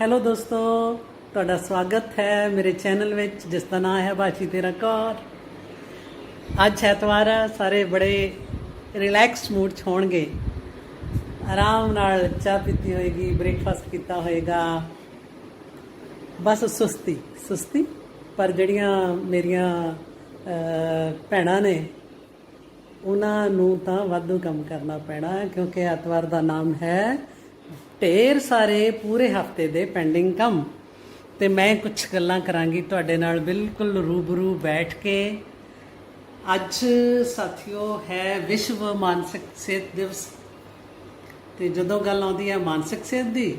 Hello ਦੋਸਤੋ, ਤੁਹਾਡਾ ਸਵਾਗਤ ਹੈ ਮੇਰੇ ਚੈਨਲ ਵਿੱਚ, ਜਿਸ ਦਾ ਨਾਮ ਹੈ ਬਾਚੀ ਤੇਰਾ ਕੌਰ ਅੱਜ ਐਤਵਾਰ ਹੈ ਸਾਰੇ ਬੜੇ ਰਿਲੈਕਸ ਮੂਡ 'ਚ ਹੋਣਗੇ। ਆਰਾਮ ਨਾਲ ਚਾਹ ਪੀਤੀ ਹੋਏਗੀ ਬ੍ਰੇਕਫਾਸਟ ਕੀਤਾ ਹੋਏਗਾ। ਬਸ ਸੁਸਤੀ ਸੁਸਤੀ? ਪਰ ਜਿਹੜੀਆਂ ਮੇਰੀਆਂ ਭੈਣਾਂ ਨੇ, ਉਹਨਾਂ ਨੂੰ ਤਾਂ ਵਾਧੂ ਕੰਮ ਕਰਨਾ ਪੈਣਾ, ਕਿਉਂਕਿ ਐਤਵਾਰ ਦਾ ਨਾਮ ਹੈ ਢੇਰ ਸਾਰੇ ਪੂਰੇ ਹਫ਼ਤੇ ਦੇ ਪੈਂਡਿੰਗ ਕੰਮ। ਤੇ ਮੈਂ ਕੁਝ ਗੱਲਾਂ ਕਰਾਂਗੀ ਤੁਹਾਡੇ ਨਾਲ ਬਿਲਕੁਲ ਰੂਬਰੂ ਬੈਠ ਕੇ। ਅੱਜ ਸਾਥੀਓ ਹੈ ਵਿਸ਼ਵ ਮਾਨਸਿਕ ਸਿਹਤ ਦਿਵਸ। ਤੇ ਜਦੋਂ ਗੱਲ ਆਉਂਦੀ ਹੈ ਮਾਨਸਿਕ ਸਿਹਤ ਦੀ,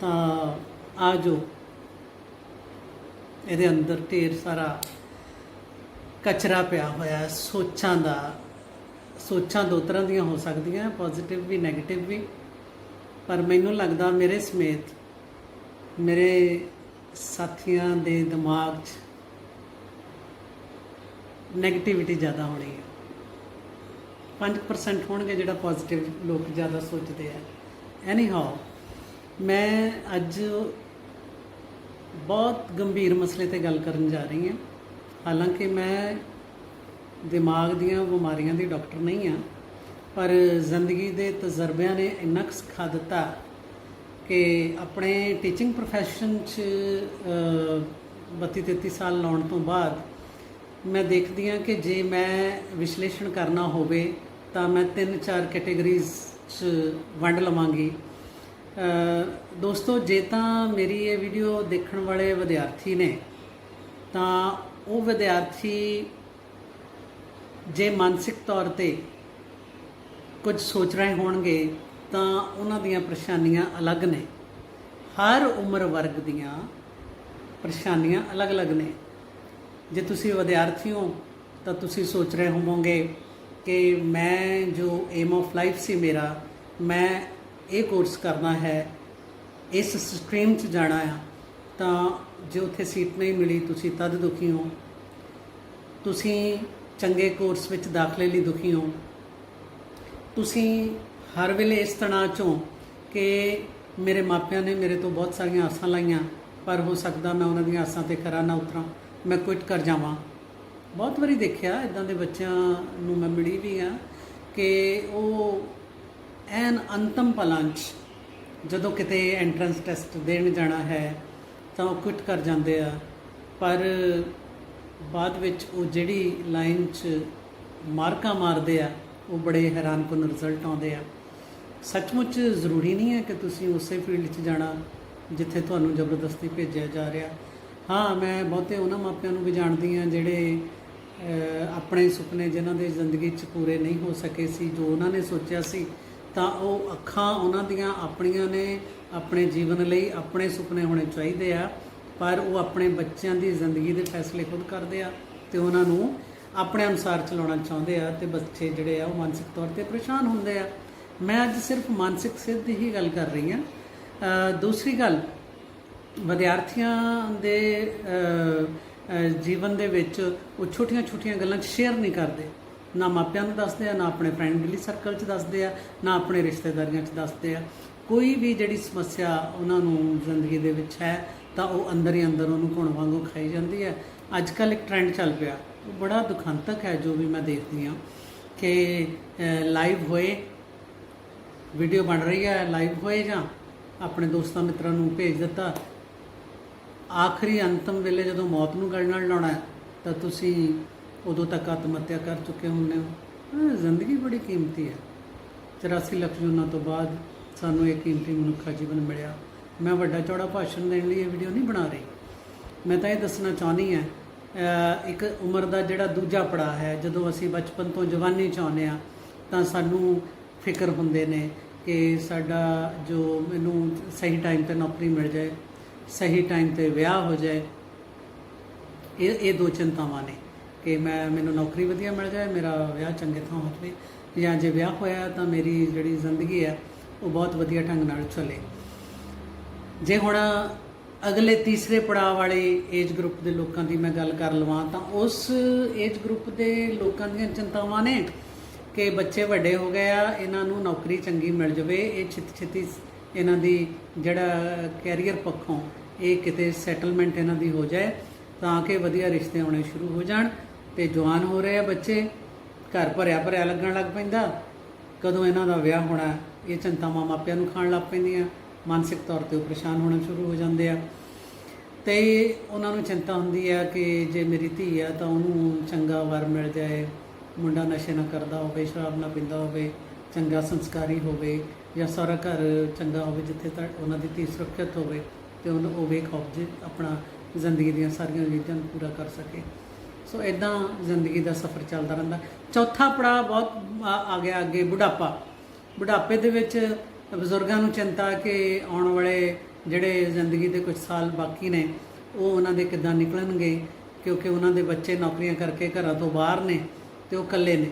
ਤਾਂ ਆ ਜੋ ਇਹਦੇ ਅੰਦਰ ਢੇਰ ਸਾਰਾ ਕਚਰਾ ਪਿਆ ਹੋਇਆ ਸੋਚਾਂ ਦਾ, ਸੋਚਾਂ ਦੋ ਤਰ੍ਹਾਂ ਦੀਆਂ ਹੋ ਸਕਦੀਆਂ ਪੋਜ਼ਿਟਿਵ ਵੀ ਨੈਗੇਟਿਵ ਵੀ। ਪਰ ਮੈਨੂੰ ਲੱਗਦਾ ਮੇਰੇ ਸਮੇਤ ਮੇਰੇ ਸਾਥੀਆਂ ਦੇ ਦਿਮਾਗ 'ਚ 네ਗੇਟਿਵਿਟੀ ਜ਼ਿਆਦਾ ਹੋਣੀ ਹੈ। 5% ਹੋਣਗੇ ਜਿਹੜਾ ਪੋਜ਼ਿਟਿਵ ਲੋਕ ਜ਼ਿਆਦਾ ਸੋਚਦੇ ਆ। ਐਨੀ ਹਾਓ ਮੈਂ ਅੱਜ ਬਹੁਤ ਗੰਭੀਰ ਮਸਲੇ ਤੇ ਗੱਲ ਕਰਨ ਜਾ ਰਹੀ ਹਾਂ। ਹਾਲਾਂਕਿ ਮੈਂ ਦਿਮਾਗ ਦੀਆਂ ਬਿਮਾਰੀਆਂ ਦੀ ਡਾਕਟਰ ਨਹੀਂ ਹਾਂ। ਪਰ ਜ਼ਿੰਦਗੀ ਦੇ ਤਜਰਬਿਆਂ ਨੇ ਇੰਨਾ ਕੁ ਸਿਖਾ ਦਿੱਤਾ ਕਿ ਆਪਣੇ ਟੀਚਿੰਗ ਪ੍ਰੋਫੈਸ਼ਨ 'ਚ ਅ, 32 33 ਸਾਲ ਲਾਉਣ ਤੋਂ ਬਾਅਦ ਮੈਂ ਦੇਖਦੀ ਹਾਂ ਕਿ ਜੇ ਮੈਂ ਵਿਸ਼ਲੇਸ਼ਣ ਕਰਨਾ ਹੋਵੇ ਤਾਂ ਮੈਂ ਤਿੰਨ ਚਾਰ ਕੈਟੇਗਰੀਜ਼ 'ਚ ਵੰਡ ਲਵਾਂਗੀ। ਦੋਸਤੋ ਜੇ ਤਾਂ ਮੇਰੀ ਇਹ ਵੀਡੀਓ ਦੇਖਣ ਵਾਲੇ ਵਿਦਿਆਰਥੀ ਨੇ ਤਾਂ ਉਹ ਵਿਦਿਆਰਥੀ ਜੇ ਮਾਨਸਿਕ ਤੌਰ ਤੇ ਕੁਝ ਸੋਚ ਰਹੇ ਹੋਣਗੇ ਤਾਂ ਉਹਨਾਂ ਦੀਆਂ ਪਰੇਸ਼ਾਨੀਆਂ ਅਲੱਗ ਨੇ। ਹਰ ਉਮਰ ਵਰਗ ਦੀਆਂ ਪਰੇਸ਼ਾਨੀਆਂ ਅਲੱਗ-ਅਲੱਗ ਨੇ। ਜੇ ਤੁਸੀਂ ਵਿਦਿਆਰਥੀ ਹੋ, ਤਾਂ ਤੁਸੀਂ ਸੋਚ ਰਹੇ ਹੋਵੋਗੇ ਕਿ ਮੈਂ ਜੋ ਏਮ ਆਫ ਲਾਈਫ ਸੀ ਮੇਰਾ, ਮੈਂ ਇਹ ਕੋਰਸ ਕਰਨਾ ਹੈ, ਇਸ ਸਟਰੀਮ 'ਚ ਜਾਣਾ ਆ, ਤਾਂ ਜੇ ਉੱਥੇ ਸੀਟ ਨਹੀਂ ਮਿਲੀ, ਤੁਸੀਂ ਤਦ ਦੁਖੀ ਹੋ। ਤੁਸੀਂ ਚੰਗੇ ਕੋਰਸ ਵਿੱਚ ਦਾਖਲੇ ਲਈ ਦੁਖੀ ਹੋ। ਤੁਸੀਂ ਹਰ ਵੇਲੇ ਇਸ ਤਣਾਅ ਚੋਂ ਕਿ ਮੇਰੇ ਮਾਪਿਆਂ ਨੇ ਮੇਰੇ ਤੋਂ ਬਹੁਤ ਸਾਰੀਆਂ ਆਸਾਂ ਲਾਈਆਂ, ਪਰ ਹੋ ਸਕਦਾ ਮੈਂ ਉਹਨਾਂ ਦੀਆਂ ਆਸਾਂ ਤੇ ਖਰਾ ਨਾ ਉਤਰਾਂ, ਮੈਂ ਕੁਇਟ ਕਰ ਜਾਵਾਂ। ਬਹੁਤ ਵਾਰੀ ਦੇਖਿਆ ਇਦਾਂ ਦੇ ਬੱਚਿਆਂ ਨੂੰ ਮੈਂ ਮਿਲੀ ਵੀ ਆ ਕਿ ਉਹ ਐਨ ਅੰਤਮ ਪਲਾਂ 'ਚ ਜਦੋਂ ਕਿਤੇ ਐਂਟਰੈਂਸ ਟੈਸਟ ਦੇਣ ਜਾਣਾ ਹੈ, ਤਾਂ ਉਹ ਕੁਇਟ ਕਰ ਜਾਂਦੇ ਆ। ਪਰ ਬਾਅਦ ਵਿੱਚ ਉਹ ਜਿਹੜੀ ਲਾਈਨ 'ਚ ਮਾਰਕਾਂ ਮਾਰਦੇ ਆ ਉਹ ਬੜੇ ਹੈਰਾਨਕੁਨ ਰਿਜ਼ਲਟ ਆਉਂਦੇ ਆ। ਸੱਚਮੁੱਚ ਜ਼ਰੂਰੀ ਨਹੀਂ ਹੈ ਕਿ ਤੁਸੀਂ ਉਸੇ ਫੀਲਡ 'ਚ ਜਾਣਾ ਜਿੱਥੇ ਤੁਹਾਨੂੰ ਜ਼ਬਰਦਸਤੀ ਭੇਜਿਆ ਜਾ ਰਿਹਾ। ਹਾਂ, ਮੈਂ ਬਹੁਤੇ ਉਹਨਾਂ ਮਾਪਿਆਂ ਨੂੰ ਵੀ ਜਾਣਦੀ ਹਾਂ ਜਿਹੜੇ ਆਪਣੇ ਸੁਪਨੇ ਜਿਨ੍ਹਾਂ ਦੇ ਜ਼ਿੰਦਗੀ 'ਚ ਪੂਰੇ ਨਹੀਂ ਹੋ ਸਕੇ ਸੀ, ਜੋ ਉਹਨਾਂ ਨੇ ਸੋਚਿਆ ਸੀ, ਤਾਂ ਉਹ ਅੱਖਾਂ ਉਹਨਾਂ ਦੀਆਂ ਆਪਣੀਆਂ ਨੇ, ਆਪਣੇ ਜੀਵਨ ਲਈ ਆਪਣੇ ਸੁਪਨੇ ਹੋਣੇ ਚਾਹੀਦੇ ਆ। ਪਰ ਉਹ ਆਪਣੇ ਬੱਚਿਆਂ ਦੀ ਜ਼ਿੰਦਗੀ ਦੇ ਫੈਸਲੇ ਖੁਦ ਕਰਦੇ ਆ ਤੇ ਉਹਨਾਂ ਨੂੰ ਆਪਣੇ ਅਨੁਸਾਰ ਚਲਾਉਣਾ ਚਾਹੁੰਦੇ ਆ ਤੇ ਬੱਚੇ ਜਿਹੜੇ ਆ ਉਹ ਮਾਨਸਿਕ ਤੌਰ ਤੇ ਪਰੇਸ਼ਾਨ ਹੁੰਦੇ ਆ। ਮੈਂ ਅੱਜ ਸਿਰਫ ਮਾਨਸਿਕ ਸਿਹਤ ਦੀ ਹੀ ਗੱਲ ਕਰ ਰਹੀ ਹਾਂ। ਦੂਸਰੀ ਗੱਲ, ਵਿਦਿਆਰਥੀਆਂ ਦੇ ਜੀਵਨ ਦੇ ਵਿੱਚ ਉਹ ਛੋਟੀਆਂ-ਛੋਟੀਆਂ ਗੱਲਾਂ ਸ਼ੇਅਰ ਨਹੀਂ ਕਰਦੇ। ਨਾ ਮਾਪਿਆਂ ਨੂੰ ਦੱਸਦੇ ਆ, ਨਾ ਆਪਣੇ ਫਰੈਂਡਲੀ ਸਰਕਲ 'ਚ ਦੱਸਦੇ ਆ, ਨਾ ਆਪਣੇ ਰਿਸ਼ਤੇਦਾਰੀਆਂ 'ਚ ਦੱਸਦੇ ਆ। ਕੋਈ ਵੀ ਜਿਹੜੀ ਸਮੱਸਿਆ ਉਹਨਾਂ ਨੂੰ ਜ਼ਿੰਦਗੀ ਦੇ ਵਿੱਚ ਹੈ, ਤਾਂ ਉਹ ਅੰਦਰ ਹੀ ਅੰਦਰ ਉਹਨੂੰ ਘੁਣ ਵਾਂਗੂ ਖਾਈ ਜਾਂਦੀ ਹੈ। ਅੱਜ ਕੱਲ ਇੱਕ ਟ੍ਰੈਂਡ ਚੱਲ ਪਿਆ। ਬੜਾ ਦੁਖਾਂਤਕ ਹੈ ਜੋ ਵੀ ਮੈਂ ਦੇਖਦੀ ਹਾਂ ਕਿ ਲਾਈਵ ਹੋਏ ਵੀਡੀਓ ਬਣ ਰਹੀ ਹੈ ਲਾਈਵ ਹੋਏ ਜਾਂ ਆਪਣੇ ਦੋਸਤਾਂ ਮਿੱਤਰਾਂ ਨੂੰ ਭੇਜ ਦਿੱਤਾ। ਆਖਰੀ ਅੰਤਮ ਵੇਲੇ ਜਦੋਂ ਮੌਤ ਨੂੰ ਗਲ ਨਾਲ ਲਾਉਣਾ ਤਾਂ ਤੁਸੀਂ ਉਦੋਂ ਤੱਕ ਆਤਮ ਹੱਤਿਆ ਕਰ ਚੁੱਕੇ ਹੁੰਦੇ ਹੋ। ਜ਼ਿੰਦਗੀ ਬੜੀ ਕੀਮਤੀ ਹੈ। 84 ਲੱਖ ਜੂਨਾਂ ਤੋਂ ਬਾਅਦ ਸਾਨੂੰ ਇਹ ਕੀਮਤੀ ਮਨੁੱਖਾ ਜੀਵਨ ਮਿਲਿਆ। ਮੈਂ ਵੱਡਾ ਚੌੜਾ ਭਾਸ਼ਣ ਦੇਣ ਲਈ ਇਹ ਵੀਡੀਓ ਨਹੀਂ ਬਣਾ ਰਹੀ। ਮੈਂ ਤਾਂ ਇਹ ਦੱਸਣਾ ਚਾਹੁੰਦੀ ਹਾਂ ਇੱਕ ਉਮਰ ਦਾ ਜਿਹੜਾ ਦੂਜਾ ਪੜਾਅ ਹੈ, ਜਦੋਂ ਅਸੀਂ ਬਚਪਨ ਤੋਂ ਜਵਾਨੀ ਚ ਆਉਂਦੇ ਆ ਤਾਂ ਸਾਨੂੰ ਫਿਕਰ ਹੁੰਦੇ ਨੇ ਕਿ ਸਾਡਾ ਜੋ ਮੈਨੂੰ ਸਹੀ ਟਾਈਮ ਤੇ ਨੌਕਰੀ ਮਿਲ ਜਾਏ, ਸਹੀ ਟਾਈਮ ਤੇ ਵਿਆਹ ਹੋ ਜਾਏ, ਇਹ ਇਹ ਦੋ ਚਿੰਤਾਵਾਂ ਨੇ ਕਿ ਮੈਂ, ਮੈਨੂੰ ਨੌਕਰੀ ਵਧੀਆ ਮਿਲ ਜਾਏ, ਮੇਰਾ ਵਿਆਹ ਚੰਗੇ ਥਾਂ ਹੋ ਜਾਵੇ, ਜਾਂ ਜੇ ਵਿਆਹ ਹੋਇਆ ਤਾਂ ਮੇਰੀ ਜਿਹੜੀ ਜ਼ਿੰਦਗੀ ਹੈ, ਉਹ ਬਹੁਤ ਵਧੀਆ ਢੰਗ ਨਾਲ ਚੱਲੇ। ਜੇ ਹੁਣ ਅਗਲੇ ਤੀਸਰੇ ਪੜਾਅ ਵਾਲੇ ਏਜ ਗਰੁੱਪ ਦੇ ਲੋਕਾਂ ਦੀ ਮੈਂ ਗੱਲ ਕਰ ਲਵਾਂ ਤਾਂ ਉਸ ਏਜ ਗਰੁੱਪ ਦੇ ਲੋਕਾਂ ਦੀਆਂ ਚਿੰਤਾਵਾਂ ਨੇ ਕਿ ਬੱਚੇ ਵੱਡੇ ਹੋ ਗਏ ਆ, ਇਹਨਾਂ ਨੂੰ ਨੌਕਰੀ ਚੰਗੀ ਮਿਲ ਜਾਵੇ। ਇਹ ਛੇਤੀ ਛੇਤੀ ਇਹਨਾਂ ਦੀ ਜਿਹੜਾ ਕੈਰੀਅਰ ਪੱਖੋਂ ਇਹ ਕਿਤੇ ਸੈਟਲਮੈਂਟ ਇਹਨਾਂ ਦੀ ਹੋ ਜਾਏ ਤਾਂ ਕਿ ਵਧੀਆ ਰਿਸ਼ਤੇ ਆਉਣੇ ਸ਼ੁਰੂ ਹੋ ਜਾਣ ਤੇ ਜਵਾਨ ਹੋ ਰਹੇ ਆ ਬੱਚੇ, ਘਰ ਭਰਿਆ ਭਰਿਆ ਲੱਗਣ ਲੱਗ ਪੈਂਦਾ। ਕਦੋਂ ਇਹਨਾਂ ਦਾ ਵਿਆਹ ਹੋਣਾ, ਇਹ ਚਿੰਤਾਵਾਂ ਮਾਪਿਆਂ ਨੂੰ ਖਾਣ ਲੱਗ ਪੈਂਦੀਆਂ। ਮਾਨਸਿਕ ਤੌਰ ਤੇ ਉਹ ਪਰੇਸ਼ਾਨ ਹੋਣਾ ਸ਼ੁਰੂ ਹੋ ਜਾਂਦੇ ਆ। ਤੇ ਉਹਨਾਂ ਨੂੰ ਚਿੰਤਾ ਹੁੰਦੀ ਆ ਕਿ ਜੇ ਮੇਰੀ ਧੀ ਆ ਤਾਂ ਉਹਨੂੰ ਚੰਗਾ ਵਰ ਮਿਲ ਜਾਏ, ਮੁੰਡਾ ਨਸ਼ੇ ਨਾ ਕਰਦਾ ਹੋਵੇ, ਸ਼ਰਾਬ ਨਾ ਪੀਂਦਾ ਹੋਵੇ, ਚੰਗਾ ਸੰਸਕਾਰੀ ਹੋਵੇ ਜਾਂ ਸਾਰਾ ਘਰ ਚੰਗਾ ਹੋਵੇ ਜਿੱਥੇ ਤੱਕ ਉਹਨਾਂ ਦੀ ਧੀ ਸੁਰੱਖਿਅਤ ਹੋਵੇ ਤੇ ਉਹਨੂੰ ਉਹ ਵੇਖ ਜੇ ਆਪਣਾ ਜ਼ਿੰਦਗੀ ਦੀਆਂ ਸਾਰੀਆਂ ਉਮੀਦਾਂ ਨੂੰ ਪੂਰਾ ਕਰ ਸਕੇ। ਸੋ ਇਦਾਂ ਜ਼ਿੰਦਗੀ ਦਾ ਸਫ਼ਰ ਚੱਲਦਾ ਰਹਿੰਦਾ। ਚੌਥਾ ਪੜਾਅ ਬਹੁਤ ਆ ਗਿਆ ਅੱਗੇ ਬੁਢਾਪਾ। ਬੁਢਾਪੇ ਦੇ ਵਿੱਚ ਬਜ਼ੁਰਗਾਂ ਨੂੰ ਚਿੰਤਾ ਕਿ ਆਉਣ ਵਾਲੇ ਜਿਹੜੇ ਜ਼ਿੰਦਗੀ ਦੇ ਕੁਝ ਸਾਲ ਬਾਕੀ ਨੇ ਉਹ ਉਹਨਾਂ ਦੇ ਕਿੱਦਾਂ ਨਿਕਲਣਗੇ? ਕਿਉਂਕਿ ਉਹਨਾਂ ਦੇ ਬੱਚੇ ਨੌਕਰੀਆਂ ਕਰਕੇ ਘਰਾਂ ਤੋਂ ਬਾਹਰ ਨੇ ਤੇ ਉਹ ਇਕੱਲੇ ਨੇ।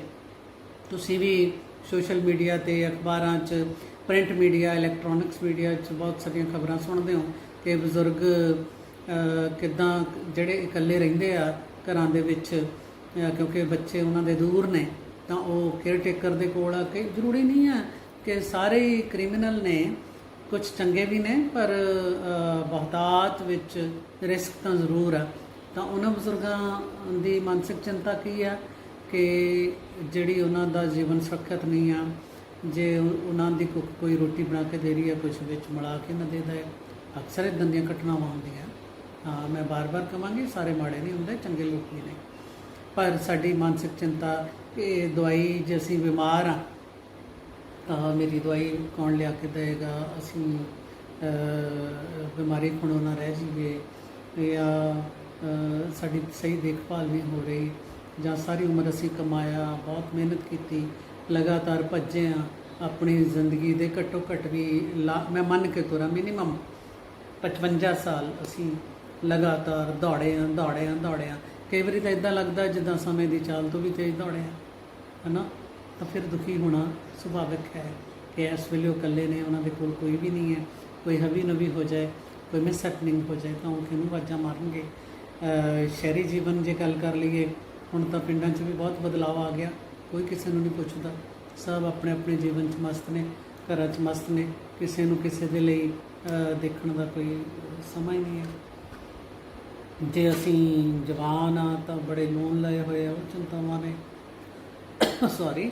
ਤੁਸੀਂ ਵੀ ਸੋਸ਼ਲ ਮੀਡੀਆ ਤੇ ਅਖਬਾਰਾਂ 'ਚ ਪ੍ਰਿੰਟ ਮੀਡੀਆ ਇਲੈਕਟ੍ਰੋਨਿਕਸ ਮੀਡੀਆ 'ਚ ਬਹੁਤ ਸਾਰੀਆਂ ਖਬਰਾਂ ਸੁਣਦੇ ਹੋ ਕਿ ਬਜ਼ੁਰਗ ਅਹ, ਕਿੱਦਾਂ ਜਿਹੜੇ ਇਕੱਲੇ ਰਹਿੰਦੇ ਆ ਘਰਾਂ ਦੇ ਵਿੱਚ ਕਿਉਂਕਿ ਬੱਚੇ ਉਹਨਾਂ ਦੇ ਦੂਰ ਨੇ ਤਾਂ ਉਹ ਕੇਅਰ ਟੇਕਰ ਦੇ ਕੋਲ ਆ ਕੇ ਜ਼ਰੂਰੀ ਨਹੀਂ ਆ ਕਿ ਸਾਰੇ ਹੀ ਕ੍ਰਿਮੀਨਲ ਨੇ ਕੁਝ ਚੰਗੇ ਵੀ ਨੇ, ਪਰ ਬਹੁਤਾਤ ਵਿੱਚ ਰਿਸਕ ਤਾਂ ਜ਼ਰੂਰ ਆ। ਤਾਂ ਉਹਨਾਂ ਬਜ਼ੁਰਗਾਂ ਦੀ ਮਾਨਸਿਕ ਚਿੰਤਾ ਕੀ ਆ? ਕਿ ਜਿਹੜੀ ਉਹਨਾਂ ਦਾ ਜੀਵਨ ਸੁਰੱਖਿਅਤ ਨਹੀਂ ਆ, ਜੇ ਉਹਨਾਂ ਦੀ ਕੁੱਕ ਕੋਈ ਰੋਟੀ ਬਣਾ ਕੇ ਦੇ ਰਹੀ ਹੈ ਕੁਝ ਵਿੱਚ ਮਿਲਾ ਕੇ ਨਾ ਦੇ ਦੇ ਅਕਸਰ ਇਦਾਂ ਦੀਆਂ ਘਟਨਾਵਾਂ ਹੁੰਦੀਆਂ। ਹਾਂ ਮੈਂ ਬਾਰ-ਬਾਰ ਕਹਾਂਗੀ ਸਾਰੇ ਮਾੜੇ ਨਹੀਂ ਹੁੰਦੇ, ਚੰਗੇ ਲੋਕ ਵੀ ਨੇ। ਪਰ ਸਾਡੀ ਮਾਨਸਿਕ ਚਿੰਤਾ ਕਿ ਦਵਾਈ ਜੇ ਅਸੀਂ ਬਿਮਾਰ ਆ ਤਾਂ ਮੇਰੀ ਦਵਾਈ ਕੌਣ ਲਿਆ ਕੇ ਦੇਗਾ ਅਸੀਂ ਬਿਮਾਰੀ ਖੁਣੋ ਨਾ ਰਹਿ ਜੀਵੇ। ਜਾਂ ਸਾਡੀ ਸਹੀ ਦੇਖਭਾਲ ਨਹੀਂ ਹੋ ਰਹੀ। ਜਾਂ ਸਾਰੀ ਉਮਰ ਅਸੀਂ ਕਮਾਇਆ, ਬਹੁਤ ਮਿਹਨਤ ਕੀਤੀ, ਲਗਾਤਾਰ ਭੱਜੇ ਆ। ਆਪਣੀ ਜ਼ਿੰਦਗੀ ਦੇ ਘੱਟੋ ਘੱਟ ਵੀ ਲਾ- ਮੈਂ ਮੰਨ ਕੇ ਤੁਰਾਂ ਮਿਨੀਮਮ 55 ਸਾਲ ਅਸੀਂ ਲਗਾਤਾਰ ਦੌੜੇ ਆ ਦੌੜੇ ਆ ਦੌੜੇ ਆ। ਕਈ ਵਾਰੀ ਤਾਂ ਇਦਾਂ ਲੱਗਦਾ ਜਿੱਦਾਂ ਸਮੇਂ ਦੀ ਚਾਲ ਤੋਂ ਵੀ ਤੇਜ਼ ਦੌੜੇ ਆ, ਹਨਾ? ਤਾਂ ਫਿਰ ਦੁਖੀ ਹੋਣਾ ਸੁਭਾਵਿਕ ਹੈ ਕਿ ਇਸ ਵੇਲੇ ਉਹ ਇਕੱਲੇ ਨੇ, ਉਹਨਾਂ ਦੇ ਕੋਲ ਕੋਈ ਵੀ ਨਹੀਂ ਹੈ, ਕੋਈ ਹਵੀ ਨਵੀ ਹੋ ਜਾਏ, ਕੋਈ ਮਿਸ ਹੈਪਨਿੰਗ ਹੋ ਜਾਏ, ਤਾਂ ਉਹ ਕਿਹਨੂੰ ਵਾਜਾਂ ਮਾਰਨਗੇ? ਸ਼ਹਿਰੀ ਜੀਵਨ ਜੇ ਗੱਲ ਕਰ ਲਈਏ, ਹੁਣ ਤਾਂ ਪਿੰਡਾਂ 'ਚ ਵੀ ਬਹੁਤ ਬਦਲਾਅ ਆ ਗਿਆ, ਕੋਈ ਕਿਸੇ ਨੂੰ ਨਹੀਂ ਪੁੱਛਦਾ। ਸਭ ਆਪਣੇ ਆਪਣੇ ਜੀਵਨ 'ਚ ਮਸਤ ਨੇ, ਘਰਾਂ 'ਚ ਮਸਤ ਨੇ, ਕਿਸੇ ਨੂੰ ਕਿਸੇ ਦੇ ਲਈ ਦੇਖਣ ਦਾ ਕੋਈ ਸਮਾਂ ਹੀ ਨਹੀਂ ਹੈ। ਜੇ ਅਸੀਂ ਜਵਾਨ ਆ ਤਾਂ ਬੜੇ ਲੋਨ ਲਏ ਹੋਏ ਆ, ਉਹ ਚਿੰਤਾਵਾਂ ਨੇ। ਸੌਰੀ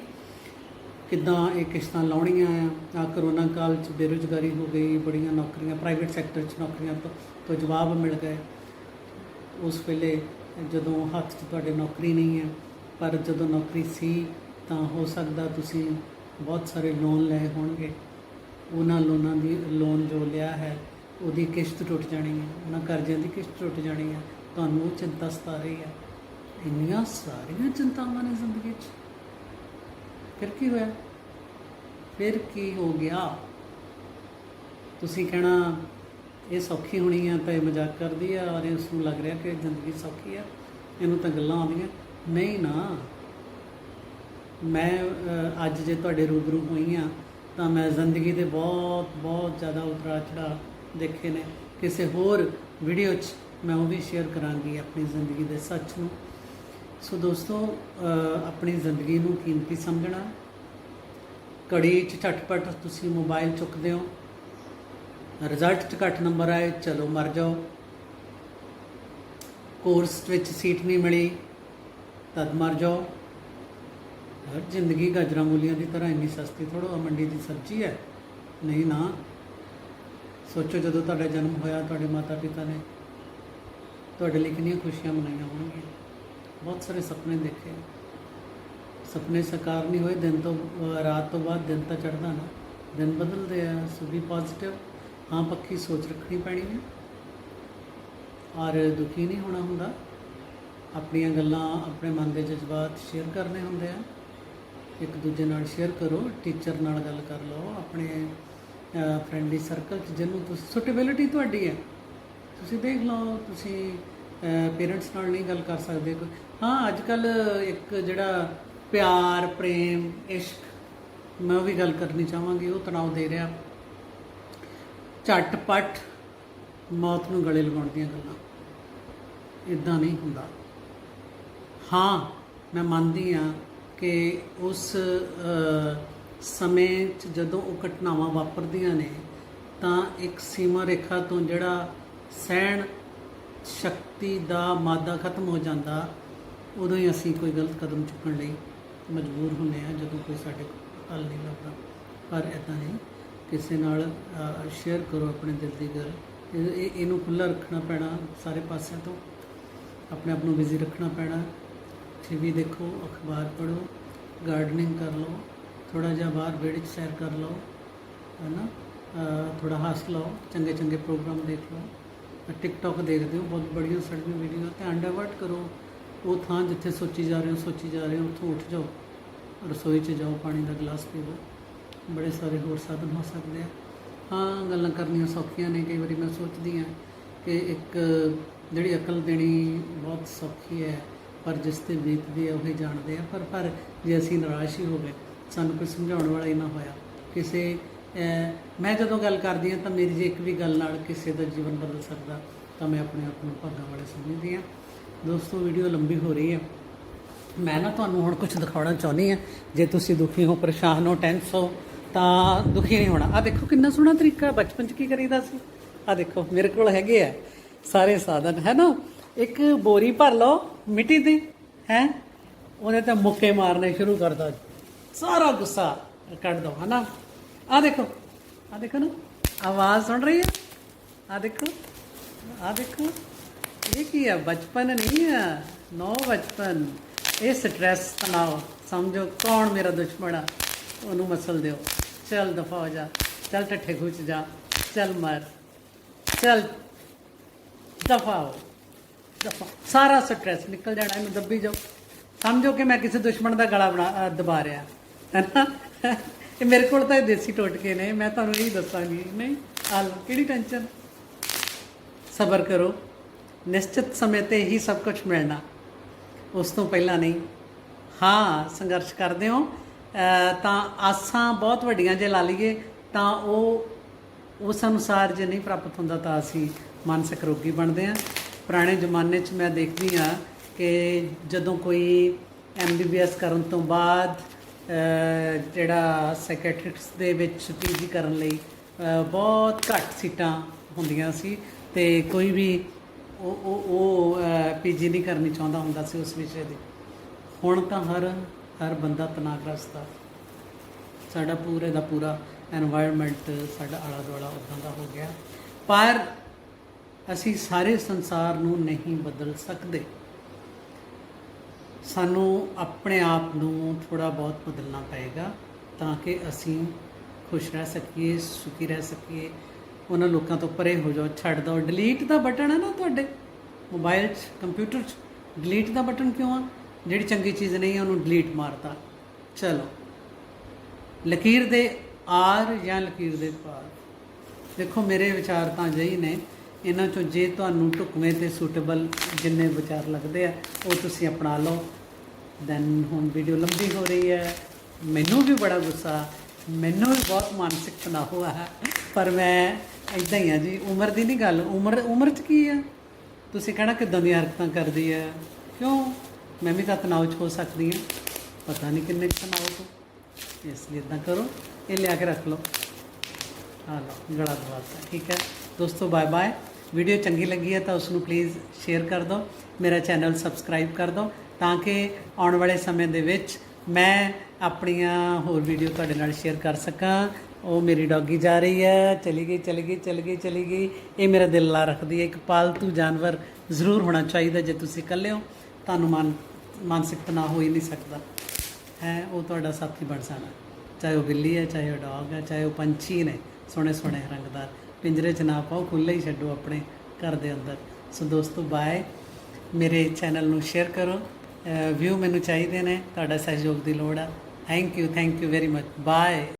ਕਿੱਦਾਂ ਇਹ ਕਿਸ਼ਤਾਂ ਲਾਉਣੀਆਂ ਆ? ਆ ਕਰੋਨਾ ਕਾਲ ਚ ਬੇਰੁਜ਼ਗਾਰੀ ਹੋ ਗਈ, ਬੜੀਆਂ ਨੌਕਰੀਆਂ ਪ੍ਰਾਈਵੇਟ ਸੈਕਟਰ ਚ ਨੌਕਰੀਆਂ ਤੋਂ ਜਵਾਬ ਮਿਲ ਗਏ। ਉਸ ਵੇਲੇ ਜਦੋਂ ਹੱਥ 'ਚ ਤੁਹਾਡੇ ਨੌਕਰੀ ਨਹੀਂ ਹੈ, ਪਰ ਜਦੋਂ ਨੌਕਰੀ ਸੀ, ਤਾਂ ਹੋ ਸਕਦਾ ਤੁਸੀਂ ਬਹੁਤ ਸਾਰੇ ਲੋਨ ਲਏ ਹੋਣਗੇ। ਉਹਨਾਂ ਲੋਨਾਂ ਦੀ ਲੋਨ ਜੋ ਲਿਆ ਹੈ, ਉਹਦੀ ਕਿਸ਼ਤ ਟੁੱਟ ਜਾਣੀ ਹੈ। ਉਹਨਾਂ ਕਰਜ਼ਿਆਂ ਦੀ ਕਿਸ਼ਤ ਟੁੱਟ ਜਾਣੀ ਹੈ। ਤੁਹਾਨੂੰ ਉਹ ਚਿੰਤਾ ਸਤਾ ਰਹੀ ਹੈ। ਇੰਨੀਆਂ ਸਾਰੀਆਂ ਚਿੰਤਾਵਾਂ ਨੇ ਜ਼ਿੰਦਗੀ 'ਚ। ਫਿਰ ਕੀ ਹੋਇਆ? ਫਿਰ ਕੀ ਹੋ ਗਿਆ? ਤੁਸੀਂ ਕਹਿਣਾ, ਇਹ ਸੌਖੀ ਹੋਣੀ ਆ ਤਾਂ ਇਹ ਮਜ਼ਾਕ ਕਰਦੀ ਆ ਔਰ ਇਸ ਨੂੰ ਲੱਗ ਰਿਹਾ ਕਿ ਜ਼ਿੰਦਗੀ ਸੌਖੀ ਆ, ਇਹਨੂੰ ਤਾਂ ਗੱਲਾਂ ਆਉਂਦੀਆਂ। ਨਹੀਂ ਨਾ। ਮੈਂ ਅੱਜ ਜੇ ਤੁਹਾਡੇ ਰੂਬਰੂ ਹੋਈ ਆ, ਤਾਂ ਮੈਂ ਜ਼ਿੰਦਗੀ ਦੇ ਬਹੁਤ ਬਹੁਤ ਜ਼ਿਆਦਾ ਉਤਰਾ ਚੜਾ ਦੇਖੇ ਨੇ। ਕਿਸੇ ਹੋਰ ਵੀਡੀਓ 'ਚ ਮੈਂ ਉਹ ਵੀ ਸ਼ੇਅਰ ਕਰਾਂਗੀ ਆਪਣੀ ਜ਼ਿੰਦਗੀ ਦੇ ਸੱਚ ਨੂੰ। ਸੋ ਦੋਸਤੋ ਆਪਣੀ ਜ਼ਿੰਦਗੀ ਨੂੰ ਕੀਮਤੀ ਸਮਝਣਾ। ਘੜੀ 'ਚ ਝਟਪਟ ਤੁਸੀਂ ਮੋਬਾਈਲ ਚੁੱਕਦੇ ਹੋ। ਰਿਜ਼ਲਟ 'ਚ ਘੱਟ ਨੰਬਰ ਆਏ, ਚਲੋ ਮਰ ਜਾਓ। ਕੋਰਸ ਵਿੱਚ ਸੀਟ ਨਹੀਂ ਮਿਲੀ, ਤਦ ਮਰ ਜਾਓ। ਹਰ ਜ਼ਿੰਦਗੀ ਗਾਜਰਾਂ ਮੂਲੀਆਂ ਦੀ ਤਰ੍ਹਾਂ ਇੰਨੀ ਸਸਤੀ ਥੋੜੋ ਮੰਡੀ ਦੀ ਸਬਜ਼ੀ ਹੈ? ਨਹੀਂ ਨਾ। ਸੋਚੋ ਜਦੋਂ ਤੁਹਾਡਾ ਜਨਮ ਹੋਇਆ, ਤੁਹਾਡੇ ਮਾਤਾ ਪਿਤਾ ਨੇ ਤੁਹਾਡੇ ਲਈ ਕਿੰਨੀਆਂ ਖੁਸ਼ੀਆਂ ਮਨਾਈਆਂ ਹੋਣਗੀਆਂ। ਬਹੁਤ ਸਾਰੇ ਸੁਪਨੇ ਦੇਖੇ। ਸੁਪਨੇ ਸਾਕਾਰ ਨਹੀਂ ਹੋਏ, ਦਿਨ ਤੋਂ ਰਾਤ ਤੋਂ ਬਾਅਦ ਦਿਨ ਤਾਂ ਚੜ੍ਹਦਾ ਨਾ। ਦਿਨ ਬਦਲਦੇ ਆ ਸੋ ਵੀ ਪੋਜ਼ਿਟਿਵ ਹਾਂ ਪੱਕੀ ਸੋਚ ਰੱਖਣੀ ਪੈਣੀ ਹੈ। ਔਰ ਦੁਖੀ ਨਹੀਂ ਹੋਣਾ ਹੁੰਦਾ। ਆਪਣੀਆਂ ਗੱਲਾਂ ਆਪਣੇ ਮਨ ਦੇ ਜਜ਼ਬਾਤ ਸ਼ੇਅਰ ਕਰਨੇ ਹੁੰਦੇ ਆ। ਇੱਕ ਦੂਜੇ ਨਾਲ ਸ਼ੇਅਰ ਕਰੋ ਟੀਚਰ ਨਾਲ ਗੱਲ ਕਰ ਲਓ, ਆਪਣੇ ਫਰੈਂਡਲੀ ਸਰਕਲ 'ਚ, ਜਿਹਨੂੰ ਤੁਸੀਂ ਸੁਟੇਬਿਲਿਟੀ ਤੁਹਾਡੀ ਹੈ। ਤੁਸੀਂ ਦੇਖ ਲਓ, ਤੁਸੀਂ ਪੇਰੈਂਟਸ ਨਾਲ ਨਹੀਂ ਗੱਲ ਕਰ ਸਕਦੇ। ਕੋਈ ਹਾਂ ਅੱਜ ਕੱਲ ਇੱਕ ਜਿਹੜਾ ਪਿਆਰ, ਪ੍ਰੇਮ, ਇਸ਼ਕ, ਮੈਂ ਉਹ ਵੀ ਗੱਲ ਕਰਨੀ ਚਾਹਾਂਗੀ, ਉਹ ਤਣਾਅ ਦੇ ਰਿਹਾ। ਝਟਪਟ ਮੌਤ ਨੂੰ ਗਲੇ ਲਗਾਉਣ ਦੀਆਂ ਗੱਲਾਂ। ਇਦਾਂ ਨਹੀਂ ਹੁੰਦਾ। ਹਾਂ, ਮੈਂ ਮੰਨਦੀ ਆ ਕਿ ਉਸ ਸਮੇਂ 'ਚ ਜਦੋਂ ਉਹ ਘਟਨਾਵਾਂ ਵਾਪਰਦੀਆਂ ਨੇ, ਤਾਂ ਇੱਕ ਸੀਮਾ ਰੇਖਾ ਤੋਂ ਜਿਹੜਾ ਸਹਿਣ ਸ਼ਕਤੀ ਦਾ ਮਾਦਾ ਖਤਮ ਹੋ ਜਾਂਦਾ, ਉਦੋਂ ਹੀ ਅਸੀਂ ਕੋਈ ਗਲਤ ਕਦਮ ਚੁੱਕਣ ਲਈ ਮਜਬੂਰ ਹੁੰਦੇ ਆ ਜਦੋਂ ਕੋਈ ਸਾਡੇ ਹੱਲ ਨਹੀਂ ਲੱਭਦਾ। ਪਰ ਇਦਾਂ ਨਹੀਂ, ਕਿਸੇ ਨਾਲ ਸ਼ੇਅਰ ਕਰੋ ਆਪਣੇ ਦਿਲ ਦੀ ਗੱਲ। ਇਹ, ਇਹ- ਇਹਨੂੰ ਖੁੱਲ੍ਹਾ ਰੱਖਣਾ ਪੈਣਾ ਸਾਰੇ ਪਾਸਿਆਂ ਤੋਂ। ਆਪਣੇ ਆਪ ਨੂੰ ਬਿਜ਼ੀ ਰੱਖਣਾ ਪੈਣਾ। ਟੀਵੀ ਦੇਖੋ, ਅਖਬਾਰ ਪੜ੍ਹੋ ਗਾਰਡਨਿੰਗ ਕਰ ਲਓ ਥੋੜਾ ਜਿਹਾ ਬਾਹਰ ਵਿਹੜੇ 'ਚ ਸੈਰ ਕਰ ਲਓ ਹੈ ਨਾ ਥੋੜਾ ਹੱਸ ਲਓ ਚੰਗੇ ਚੰਗੇ ਪ੍ਰੋਗਰਾਮ ਦੇਖ ਲਓ। ਟਿਕਟੌਕ ਦੇਖਦੇ ਹੋ, ਬਹੁਤ ਬੜੀਆਂ ਸੜੀਆਂ ਵੀਡੀਓ ਧਿਆਨ ਡਾਇਵਰਟ ਕਰੋ। ਉਹ ਥਾਂ ਜਿੱਥੇ ਸੋਚੀ ਜਾ ਰਹੇ ਹੋ, ਸੋਚੀ ਜਾ ਰਹੇ ਹੋ, ਉੱਥੋਂ ਉੱਠ ਜਾਓ। ਰਸੋਈ 'ਚ ਜਾਓ, ਪਾਣੀ ਦਾ ਗਲਾਸ ਪੀਵੋ ਬੜੇ ਸਾਰੇ ਹੋਰ ਸਾਧਨ ਹੋ ਸਕਦੇ ਆ। ਹਾਂ, ਗੱਲਾਂ ਕਰਨੀਆਂ ਸੌਖੀਆਂ ਨੇ, ਕਈ ਵਾਰੀ ਮੈਂ ਸੋਚਦੀ ਹਾਂ ਕਿ ਇੱਕ ਜਿਹੜੀ ਅਕਲ ਦੇਣੀ ਬਹੁਤ ਸੌਖੀ ਹੈ, ਪਰ ਜਿਸ ਤੇ ਬੀਤਦੀ ਹੈ ਉਹ ਹੀ ਜਾਣਦੇ ਆ। ਪਰ ਪਰ ਜੇ ਅਸੀਂ ਨਿਰਾਸ਼ ਹੀ ਹੋ ਗਏ ਸਾਨੂੰ ਕੋਈ ਸਮਝਾਉਣ ਵਾਲਾ ਹੀ ਨਾ ਹੋਇਆ, ਕਿਸੇ ਮੈਂ ਜਦੋਂ ਗੱਲ ਕਰਦੀ ਹਾਂ ਤਾਂ ਮੇਰੀ ਜੇ ਇੱਕ ਵੀ ਗੱਲ ਨਾਲ ਕਿਸੇ ਦਾ ਜੀਵਨ ਬਦਲ ਸਕਦਾ, ਤਾਂ ਮੈਂ ਆਪਣੇ ਆਪ ਨੂੰ ਭਾਗਾਂ ਵਾਲੇ ਸਮਝਦੀ ਹਾਂ। ਦੋਸਤੋ ਵੀਡੀਓ ਲੰਬੀ ਹੋ ਰਹੀ ਹੈ। ਮੈਂ ਨਾ ਤੁਹਾਨੂੰ ਹੁਣ ਕੁਝ ਦਿਖਾਉਣਾ ਚਾਹੁੰਦੀ ਹਾਂ। ਜੇ ਤੁਸੀਂ ਦੁਖੀ ਹੋ, ਪਰੇਸ਼ਾਨ ਹੋ ਟੈਂਸ ਹੋ, ਤਾਂ ਦੁਖੀ ਨਹੀਂ ਹੋਣਾ। ਆ ਦੇਖੋ ਕਿੰਨਾ ਸੋਹਣਾ ਤਰੀਕਾ ਬਚਪਨ 'ਚ ਕੀ ਕਰੀਦਾ ਸੀ? ਆ ਦੇਖੋ, ਮੇਰੇ ਕੋਲ ਹੈਗੇ ਆ ਸਾਰੇ ਸਾਧਨ, ਹੈ ਨਾ? ਇੱਕ ਬੋਰੀ ਭਰ ਲਓ ਮਿੱਟੀ ਦੀ, ਹੈ? ਉਹਨੇ ਤਾਂ ਮੁੱਕੇ ਮਾਰਨੇ ਸ਼ੁਰੂ ਕਰਦਾ ਸਾਰਾ ਗੁੱਸਾ ਕੱਢ ਦੋ ਹਨਾ ਆ ਦੇਖੋ ਆ ਦੇਖੋ ਨਾ, ਆਵਾਜ਼ ਸੁਣ ਰਹੀ ਹੈ? ਆ ਦੇਖੋ ਆ ਦੇਖੋ, ਇਹ ਕੀ ਹੈ? ਬਚਪਨ ਨਹੀਂ ਹੈ, ਨੋ ਬਚਪਨ। ਇਹ ਸਟ੍ਰੈਸ ਤਣਾਅ ਸਮਝੋ ਕੌਣ ਮੇਰਾ ਦੁਸ਼ਮਣ ਆ? ਉਹਨੂੰ ਮਸਲ ਦਿਓ। ਚੱਲ ਦਫਾ ਹੋ ਜਾ, ਚੱਲ ਟੱਠੇ ਖੁੱਚ ਜਾ, ਚੱਲ ਮਰ, ਚੱਲ ਦਫਾ ਹੋ, ਦਫਾ। ਸਾਰਾ ਸਟ੍ਰੈਸ ਨਿਕਲ ਜਾਣਾ, ਇਹਨੂੰ ਦੱਬੀ ਜਾਓ। ਸਮਝੋ ਕਿ ਮੈਂ ਕਿਸੇ ਦੁਸ਼ਮਣ ਦਾ ਗਲਾ ਬਣਾ ਦਬਾ ਰਿਹਾ, ਹੈ ਨਾ? ਇਹ ਮੇਰੇ ਕੋਲ ਤਾਂ ਇਹ ਦੇਸੀ ਟੋਟਕੇ ਨੇ, ਮੈਂ ਤੁਹਾਨੂੰ ਇਹ ਦੱਸਾਂਗੀ। ਨਹੀਂ, ਆ ਲਓ, ਕਿਹੜੀ ਟੈਨਸ਼ਨ? ਸਬਰ ਕਰੋ। ਨਿਸ਼ਚਿਤ ਸਮੇਂ ਤੇ ਹੀ ਸਭ ਕੁਝ ਮਿਲਣਾ। ਉਸ ਤੋਂ ਪਹਿਲਾਂ ਨਹੀਂ। ਹਾਂ, ਸੰਘਰਸ਼ ਕਰਦੇ ਹੋ। ਤਾਂ ਆਸਾਂ ਬਹੁਤ ਵੱਡੀਆਂ ਜੇ ਲਾ ਲਈਏ, ਤਾਂ ਉਹ, ਉਸ ਅਨੁਸਾਰ ਜੇ ਨਹੀਂ ਪ੍ਰਾਪਤ ਹੁੰਦਾ ਤਾਂ ਅਸੀਂ ਮਾਨਸਿਕ ਰੋਗੀ ਬਣਦੇ ਹਾਂ। ਪੁਰਾਣੇ ਜ਼ਮਾਨੇ 'ਚ ਮੈਂ ਦੇਖਦੀ ਹਾਂ ਕਿ ਜਦੋਂ ਕੋਈ ਐਮਬੀਬੀਐਸ ਕਰਨ ਤੋਂ ਬਾਅਦ ਜਿਹੜਾ ਸੈਕਟਰੀਟਸ ਦੇ ਵਿੱਚ ਪੀਜੀ ਕਰਨ ਲਈ ਬਹੁਤ ਘੱਟ ਸੀਟਾਂ ਹੁੰਦੀਆਂ ਸੀ ਤੇ ਕੋਈ ਵੀ ਉਹ ਉਹ ਉਹ ਪੀਜੀ ਨਹੀਂ ਕਰਨੀ ਚਾਹੁੰਦਾ ਹੁੰਦਾ ਸੀ ਉਸ ਵਿਸ਼ੇ ਦੀ। ਹੁਣ ਤਾਂ ਹਰ ਹਰ ਬੰਦਾ ਤਨਾਗ੍ਰਸਤ ਆ। ਸਾਡਾ ਪੂਰੇ ਦਾ ਪੂਰਾ এনवायरमेंट ਸਾਡਾ ਆਲਾ ਦੁਆਲਾ ਉਦਾਂ ਦਾ ਹੋ ਗਿਆ। ਪਰ ਅਸੀਂ ਸਾਰੇ ਸੰਸਾਰ ਨੂੰ ਨਹੀਂ ਬਦਲ ਸਕਦੇ। ਸਾਨੂੰ ਆਪਣੇ ਆਪ ਨੂੰ ਥੋੜਾ ਬਹੁਤ ਬਦਲਣਾ ਪਏਗਾ ਤਾਂ ਕਿ ਅਸੀਂ ਖੁਸ਼ ਰਹਿ ਸਕੀਏ, ਸੁਖੀ ਰਹਿ ਸਕੀਏ। ਉਹਨਾਂ ਲੋਕਾਂ ਤੋਂ ਪਰੇ ਹੋ ਜਾਓ। ਛੱਡ ਦਿਓ। ਡਿਲੀਟ ਦਾ ਬਟਨ ਹੈ ਨਾ ਤੁਹਾਡੇ ਮੋਬਾਈਲ 'ਚ ਕੰਪਿਊਟਰ 'ਚ। ਡਿਲੀਟ ਦਾ ਬਟਨ ਕਿਉਂ ਆ? ਜਿਹੜੀ ਚੰਗੀ ਚੀਜ਼ ਨਹੀਂ ਹੈ ਉਹਨੂੰ ਡਿਲੀਟ ਮਾਰਤਾ। ਚਲੋ। ਲਕੀਰ ਦੇ ਆਰ ਜਾਂ ਲਕੀਰ ਦੇ ਪਾਰ? ਦੇਖੋ, ਮੇਰੇ ਵਿਚਾਰ ਤਾਂ ਅਜਿਹੇ ਨੇ। ਇਹਨਾਂ ਚੋਂ ਜੇ ਤੁਹਾਨੂੰ ਢੁਕਵੇਂ ਤੇ ਸੂਟੇਬਲ ਜਿੰਨੇ ਵਿਚਾਰ ਲੱਗਦੇ ਆ, ਉਹ ਤੁਸੀਂ ਅਪਣਾ ਲਓ। ਦੈਨ ਹੁਣ ਵੀਡੀਓ ਲੰਬੀ ਹੋ ਰਹੀ ਹੈ। ਮੈਨੂੰ ਵੀ ਬੜਾ ਗੁੱਸਾ, ਮੈਨੂੰ ਵੀ ਬਹੁਤ ਮਾਨਸਿਕ ਤਣਾਅ ਹੋਇਆ ਹੈ। ਪਰ ਮੈਂ ਇਦਾਂ ਹੀ ਆ ਜੀ, ਉਮਰ ਦੀ ਨਹੀਂ ਗੱਲ, ਉਮਰ ਉਮਰ 'ਚ ਕੀ ਆ? ਤੁਸੀਂ ਕਹਿਣਾ ਕਿਦਾਂ ਦੀਆਂ ਹਰਕਤਾਂ ਕਰਦੀ ਹੈ? ਕਿਉਂ? ਮੈਂ ਵੀ ਤਾਂ ਤਣਾਅ 'ਚ ਹੋ ਸਕਦੀ ਹਾਂ। ਪਤਾ ਨਹੀਂ ਕਿੰਨੇ ਕੁ ਤਣਾਅ ਤੋਂ ਇਸ ਲਈ ਇਦਾਂ ਕਰੋ। ਇਹ ਲਿਆ ਕੇ ਰੱਖ ਲਓ। ਆ ਲਓ, ਗਲਾ ਦਵਾਤਾ ਠੀਕ ਹੈ। ਦੋਸਤੋ ਬਾਏ ਬਾਏ ਵੀਡੀਓ ਚੰਗੀ ਲੱਗੀ ਹੈ ਤਾਂ ਉਸ ਨੂੰ ਪਲੀਜ਼ ਸ਼ੇਅਰ ਕਰ ਦਿਓ। ਮੇਰਾ ਚੈਨਲ ਸਬਸਕ੍ਰਾਈਬ ਕਰ ਦਿਓ। ਤਾਂ ਕਿ ਆਉਣ ਵਾਲੇ ਸਮੇਂ ਦੇ ਵਿੱਚ ਮੈਂ ਆਪਣੀਆਂ ਹੋਰ ਵੀਡੀਓ ਤੁਹਾਡੇ ਨਾਲ ਸ਼ੇਅਰ ਕਰ ਸਕਾਂ। ਉਹ ਮੇਰੀ ਡੌਗੀ ਜਾ ਰਹੀ ਹੈ। ਚਲੀ ਗਈ ਚਲੀ ਗਈ ਚਲੀ ਗਈ ਚਲੀ ਗਈ। ਇਹ ਮੇਰਾ ਦਿਲ ਲਾ ਰੱਖਦੀ ਹੈ। ਇੱਕ ਪਾਲਤੂ ਜਾਨਵਰ ਜ਼ਰੂਰ ਹੋਣਾ ਚਾਹੀਦਾ ਜੇ ਤੁਸੀਂ ਇਕੱਲੇ ਹੋ। ਤੁਹਾਨੂੰ ਮਨ, ਮਾਨਸਿਕ ਤਣਾਅ ਹੋ ਹੀ ਨਹੀਂ ਸਕਦਾ। ਹੈ, ਉਹ ਤੁਹਾਡਾ ਸਾਥੀ ਬਣ ਜਾਣਾ। ਚਾਹੇ ਉਹ ਬਿੱਲੀ ਹੈ, ਚਾਹੇ ਉਹ ਡੌਗ ਹੈ, ਚਾਹੇ ਉਹ ਪੰਛੀ ਨੇ, ਸੋਹਣੇ ਸੋਹਣੇ ਰੰਗਦਾਰ। ਪਿੰਜਰੇ 'ਚ ਨਾ ਪਾਓ, ਖੁੱਲ੍ਹੇ ਹੀ ਛੱਡੋ ਆਪਣੇ ਘਰ ਦੇ ਅੰਦਰ। ਸੋ ਦੋਸਤੋ ਬਾਏ ਮੇਰੇ ਚੈਨਲ ਨੂੰ ਸ਼ੇਅਰ ਕਰੋ। ਵਿਊ ਮੈਨੂੰ ਚਾਹੀਦੇ ਨੇ, ਤੁਹਾਡਾ ਸਹਿਯੋਗ ਦੀ ਲੋੜ ਆ। Thank you thank you very much bye